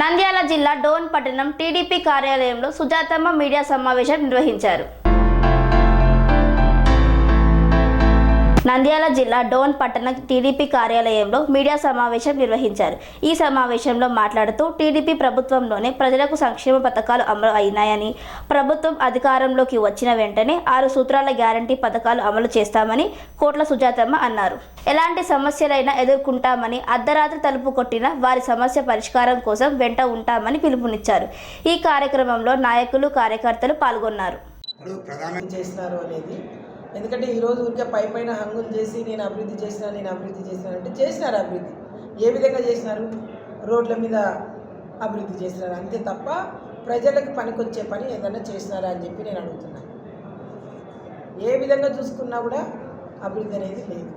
నంద్యాల జిల్లా డోన్ పట్టణం టీడీపీ కార్యాలయంలో సుజాతమ్మ మీడియా సమావేశం నిర్వహించారు. నంద్యాల జిల్లా డోన్ పట్టణ టీడీపీ కార్యాలయంలో మీడియా సమావేశం నిర్వహించారు. ఈ సమావేశంలో మాట్లాడుతూ టీడీపీ ప్రభుత్వంలోనే ప్రజలకు సంక్షేమ పథకాలు అమలు అయినాయని ప్రభుత్వం అధికారంలోకి వచ్చిన వెంటనే ఆరు సూత్రాల గ్యారంటీ పథకాలు అమలు చేస్తామని కోట్ల సుజాతమ్మ అన్నారు. ఎలాంటి సమస్యలైనా ఎదుర్కొంటామని అర్ధరాత్రి తలుపు కొట్టిన వారి సమస్య పరిష్కారం కోసం వెంట ఉంటామని పిలుపునిచ్చారు. ఈ కార్యక్రమంలో నాయకులు కార్యకర్తలు పాల్గొన్నారు. ఇప్పుడు అనేది ఎందుకంటే ఈరోజు ఊరికే పై పైన హంగులు చేసి నేను అభివృద్ధి చేసిన నేను అభివృద్ధి చేసినాను అంటే చేసినారు అభివృద్ధి. ఏ విధంగా చేసినారు? రోడ్ల మీద అభివృద్ధి చేసినారు. అంతే తప్ప ప్రజలకు పనికొచ్చే పని ఏదైనా చేసినారా అని చెప్పి నేను అడుగుతున్నాను ఏ విధంగా చూసుకున్నా కూడా అభివృద్ధి అనేది లేదు.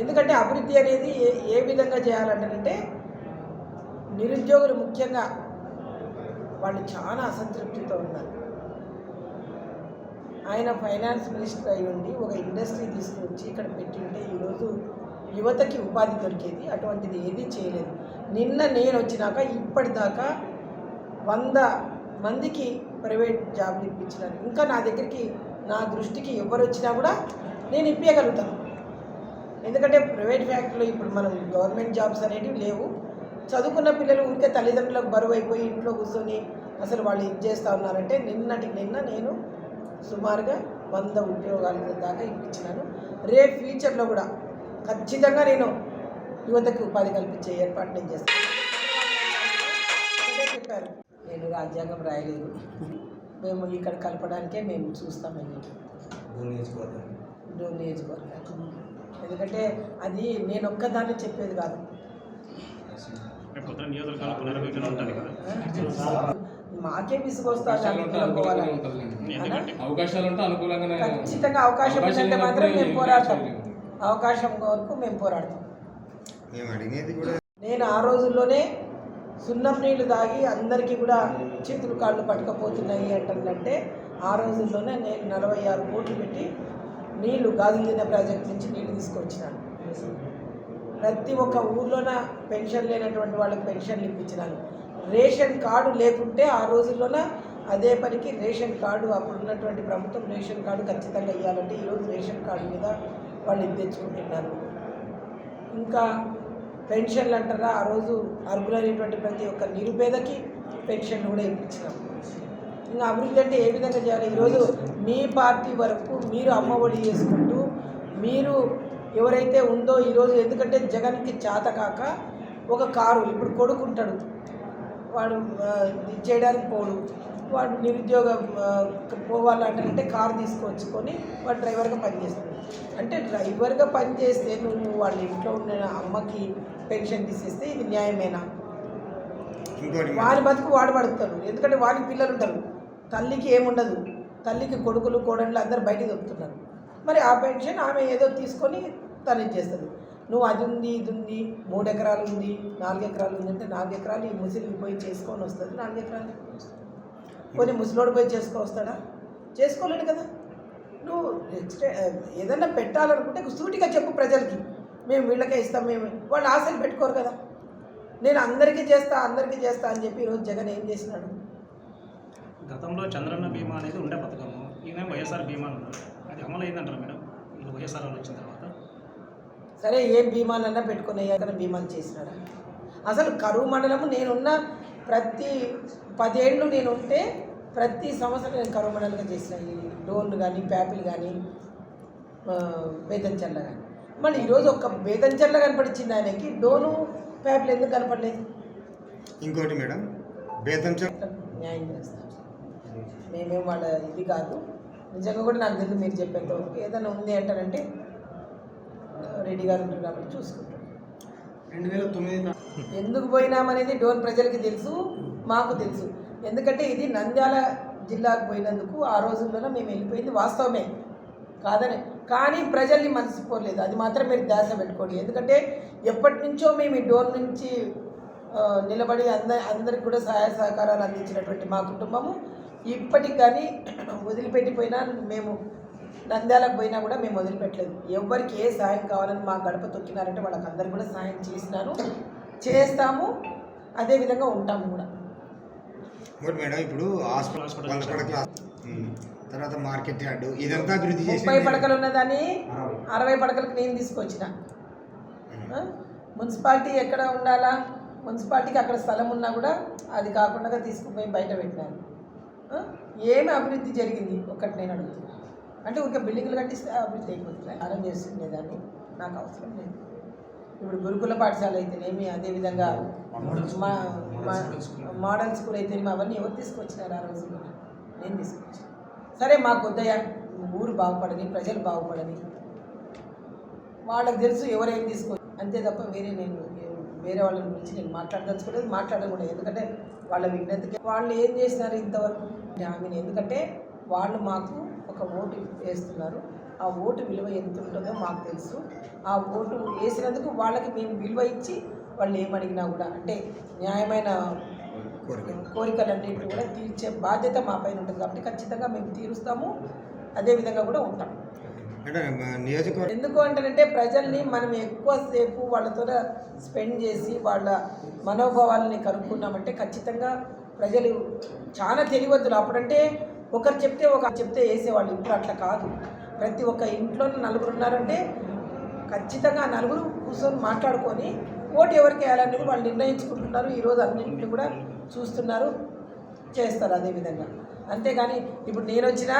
ఎందుకంటే అభివృద్ధి అనేది ఏ ఏ విధంగా చేయాలంటే నిరుద్యోగులు ముఖ్యంగా వాళ్ళు చాలా అసంతృప్తితో ఉన్నారు. ఆయన ఫైనాన్స్ మినిస్టర్ అయి ఉండి ఒక ఇండస్ట్రీ తీసుకొచ్చి ఇక్కడ పెట్టి ఉంటే ఈరోజు యువతకి ఉపాధి దొరికేది. అటువంటిది ఏదీ చేయలేదు. నిన్న నేను వచ్చినాక ఇప్పటిదాకా వంద మందికి ప్రైవేట్ జాబ్లు ఇప్పించినాను ఇంకా నా దగ్గరికి నా దృష్టికి ఎవరు వచ్చినా కూడా నేను ఇప్పించగలుగుతాను ఎందుకంటే ప్రైవేట్ ఫ్యాక్టరీలో ఇప్పుడు మనం గవర్నమెంట్ జాబ్స్ అనేటివి లేవు. చదువుకున్న పిల్లలు ఊరికే తల్లిదండ్రులకు బరువు అయిపోయి ఇంట్లో కూర్చొని అసలు వాళ్ళు ఇది చేస్తూ ఉన్నారంటే నిన్నటికి నిన్న నేను సుమారుగా వంద ఉద్యోగాల దాకా ఇప్పించినాను. రేపు ఫ్యూచర్లో కూడా ఖచ్చితంగా నేను యువతకి ఉపాధి కల్పించే ఏర్పాటు నేను చేస్తాను. చెప్పారు. నేను రాజ్యాంగం రాయలేదు. మేము ఇక్కడ కలపడానికే మేము చూస్తామని డోన్ నియోజకవర్గం ఎందుకంటే అది నేను ఒక్కదాన్ని చెప్పేది నియోజకవర్గాల ఉంటుంది కదా. మాకే అవకాశాలు ఉంటే అనుకూలంగానే ఖచ్చితంగా అవకాశం మాత్రం మేము పోరాడతాం. అవకాశం వరకు మేము పోరాడతాం. నేను ఆ రోజుల్లోనే సున్నం నీళ్ళు తాగి అందరికీ కూడా చేతులు కాళ్ళు పట్టుకపోతున్నాయి అంటుందంటే ఆ రోజుల్లోనే నేను నలభై ఆరు కోట్లు పెట్టి నీళ్ళు గాజులిన ప్రాజెక్ట్ నుంచి నీళ్ళు తీసుకొచ్చినాను. ప్రతి ఒక్క ఊర్లోన పెన్షన్ లేనటువంటి వాళ్ళకి పెన్షన్లు ఇప్పించినాను. రేషన్ కార్డు లేకుంటే ఆ రోజుల్లోన అదే పనికి రేషన్ కార్డు అప్పుడు ఉన్నటువంటి ప్రభుత్వం రేషన్ కార్డు ఖచ్చితంగా ఇవ్వాలంటే ఈరోజు రేషన్ కార్డు మీద వాళ్ళు ఇది తెచ్చుకుంటున్నారు. ఇంకా పెన్షన్లు అంటారా ఆ రోజు అర్హులైనటువంటి ప్రతి ఒక్క నిరుపేదకి పెన్షన్ కూడా ఇప్పించినాం. ఇంకా అభివృద్ధి అంటే ఏ విధంగా చేయాలి? ఈరోజు మీ పార్టీ వరకు మీరు అమ్మఒడి చేసుకుంటూ మీరు ఎవరైతే ఉందో ఈరోజు ఎందుకంటే జగన్కి చేత కాక ఒక కారు ఇప్పుడు కొడుకుంటాడు వాడు ఇది చేయడానికి పోడు. వాడు నిరుద్యోగం పోవాలంటే కారు తీసుకొచ్చుకొని వాడు డ్రైవర్గా పనిచేస్తాడు. అంటే డ్రైవర్గా పనిచేస్తే నువ్వు వాళ్ళ ఇంట్లో ఉన్న అమ్మకి పెన్షన్ తీసేస్తే ఇది న్యాయమేనా? వారి బతుకు వాడు పడుతాడు ఎందుకంటే వానికి పిల్లలు ఉంటారు. తల్లికి ఏముండదు. తల్లికి కొడుకులు కోడళ్ళు అందరు బయటికి దొరుకుతున్నారు మరి ఆ పెన్షన్ ఆమె ఏదో తీసుకొని తను ఇచ్చేస్తుంది. నువ్వు అది ఉంది ఇది ఉంది మూడు ఎకరాలు ఉంది నాలుగు ఎకరాలు ఉంది అంటే నాలుగు ఎకరాలు ఈ ముసలికి పోయి చేసుకొని వస్తుంది నాలుగు ఎకరాలు కొన్ని ముసలోడు పోయి చేసుకొని వస్తాడా? చేసుకోలేడు కదా. నువ్వు ఎక్స్ట్రా ఏదన్నా పెట్టాలనుకుంటే సూటిగా చెప్పు ప్రజలకి. మేము వీళ్ళకే ఇస్తాం మేము వాళ్ళు ఆశలు పెట్టుకోరు కదా. నేను అందరికీ చేస్తా అందరికీ చేస్తా అని చెప్పి ఈరోజు జగన్ ఏం చేసినాడు? గతంలో చంద్రన్న బీమా అనేది ఉండే పథకము. ఈయన వైఎస్ఆర్ బీమా అది అమలు అయిందంటారు మేడం వైఎస్ఆర్ వచ్చిన తర్వాత. సరే ఏ బీమాలన్నా పెట్టుకునే ఏదైనా బీమాలు చేసినాడా? అసలు కరువు మండలము నేనున్న ప్రతి పదేళ్ళు నేను ఉంటే ప్రతి సంవత్సరం నేను కరువు మండలంగా చేసిన ఈ డోన్లు కానీ ప్యాపిల్ కానీ బేతంచెల్ల కానీ మళ్ళీ ఈరోజు ఒక బేతంచెల్ల కనపడిచ్చింది ఆయనకి డోను ప్యాపిల్ ఎందుకు కనపడలేదు? ఇంకోటి మేడం న్యాయం చేస్తాం మేమేం వాళ్ళ ఇది కాదు. నిజంగా కూడా నాకు తెలియదు మీరు చెప్పేంత ఏదైనా ఉంది అంటారంటే రెడ్డి గారు ఉంటారు కాబట్టి చూసుకుంటాం రెండు వేల తొమ్మిది ఎందుకు పోయినామనేది డోన్ ప్రజలకి తెలుసు మాకు తెలుసు. ఎందుకంటే ఇది నంద్యాల జిల్లాకు పోయినందుకు ఆ రోజుల్లోనే మేము వెళ్ళిపోయింది వాస్తవమే. కాదని. కానీ ప్రజల్ని మర్చిపోలేదు అది మాత్రం మీరు ధ్యాస పెట్టుకోండి. ఎందుకంటే ఎప్పటి నుంచో మేము ఈ డోన్ నుంచి నిలబడి అంద అందరికి కూడా సహాయ సహకారాలు అందించినటువంటి మా కుటుంబము ఇప్పటికి కానీ వదిలిపెట్టిపోయినా మేము నంద్యాలకు పోయినా కూడా మేము వదిలిపెట్టలేదు. ఎవరికి ఏ సహాయం కావాలని మా గడప తొక్కినారంటే వాళ్ళకి అందరికి కూడా సహాయం చేసినాను చేస్తాము అదే విధంగా ఉంటాము కూడా. మేడం ఇప్పుడు. తర్వాత మార్కెట్ యార్డు ఇదంతా అభివృద్ధి చేసి ముప్పై పడకలు ఉన్నదాన్ని అరవై. పడకలకు నేను తీసుకొచ్చిన? మున్సిపాలిటీ ఎక్కడ ఉండాలా? మున్సిపాలిటీకి అక్కడ స్థలం ఉన్నా కూడా అది కాకుండా తీసుకుపోయి బయట పెట్టినారు. ఆ? ఏమి అభివృద్ధి జరిగింది? ఒక్కటి నేను అడుగుతున్నా. అంటే ఒక బిల్డింగ్లు కట్టిస్తే అభివృద్ధి అయిపోతుంది ఆరం చేస్తుండేదాన్ని నాకు అవసరం లేదు. ఇప్పుడు గురుకుల పాఠశాల అయితేనేమి అదేవిధంగా మా మా- మోడల్ స్కూల్ అయితేనేమి అవన్నీ ఎవరు తీసుకొచ్చినారు ఆ రోజుల్లో? నేను తీసుకొచ్చాను. సరే మాకు వద్దయ్యా ఊరు బాగుపడని ప్రజలు బాగుపడని వాళ్ళకి తెలుసు ఎవరేం తీసుకో అంతే తప్ప వేరే నేను వేరే వాళ్ళ గురించి నేను మాట్లాడదలుచుకోలేదు మాట్లాడకూడదు ఎందుకంటే వాళ్ళ విజ్ఞతకి వాళ్ళు ఏం చేసినారు ఇంతవరకు? ఆమెను ఎందుకంటే వాళ్ళు మాకు ఒక ఓటు వేస్తున్నారు. ఆ ఓటు విలువ ఎంత ఉంటుందో మాకు తెలుసు. ఆ ఓటు వేసినందుకు వాళ్ళకి మేము విలువ ఇచ్చి వాళ్ళు ఏమడిగినా కూడా అంటే న్యాయమైన కోరిక కోరికలన్నింటినీ కూడా తీర్చే బాధ్యత మా పైన ఉంటుంది కాబట్టి ఖచ్చితంగా మేము తీరుస్తాము. అదేవిధంగా కూడా ఉంటాం. ఎందుకు అంటారంటే ప్రజల్ని మనం ఎక్కువసేపు వాళ్ళతో స్పెండ్ చేసి వాళ్ళ మనోభావాలని కనుక్కున్నామంటే ఖచ్చితంగా ప్రజలు చాలా తెలియవద్దులు అప్పుడంటే ఒకరు చెప్తే ఒక చెప్తే వేసేవాళ్ళు ఇప్పుడు అట్లా కాదు. ప్రతి ఒక్క ఇంట్లో నలుగురు ఉన్నారంటే ఖచ్చితంగా నలుగురు కూర్చొని మాట్లాడుకొని ఓటు ఎవరికి వేయాలని వాళ్ళు నిర్ణయించుకుంటున్నారు. ఈరోజు అన్నింటిని కూడా చూస్తున్నారు చేస్తారు అదేవిధంగా అంతేగాని ఇప్పుడు నేను వచ్చినా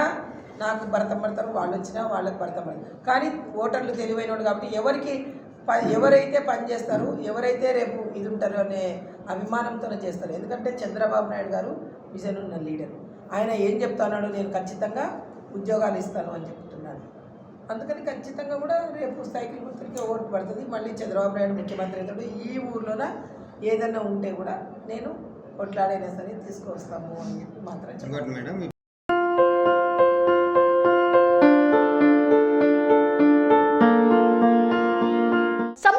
నాకు భర్త పడతారు వాళ్ళు వచ్చినా వాళ్ళకి భర్త పడతారు కానీ ఓటర్లు తెలివైనోడు కాబట్టి ఎవరికి ప ఎవరైతే పనిచేస్తారు ఎవరైతే రేపు ఇది ఉంటారు అనే అభిమానంతోనే చేస్తారు. ఎందుకంటే చంద్రబాబు నాయుడు గారు విజన్ ఉన్న లీడర్. ఆయన ఏం చెప్తున్నాడు నేను ఖచ్చితంగా ఉద్యోగాలు ఇస్తాను అని చెప్తున్నాడు. అందుకని ఖచ్చితంగా కూడా రేపు సైకిల్ గుర్తులకి ఓటు పడుతుంది. మళ్ళీ చంద్రబాబు నాయుడు ముఖ్యమంత్రి అవుతాడు. ఈ ఊర్లోన ఏదన్నా ఉంటే కూడా నేను కొట్లాడైనా సరే తీసుకొస్తాము అని చెప్పి మాత్రం చెప్పండి మేడం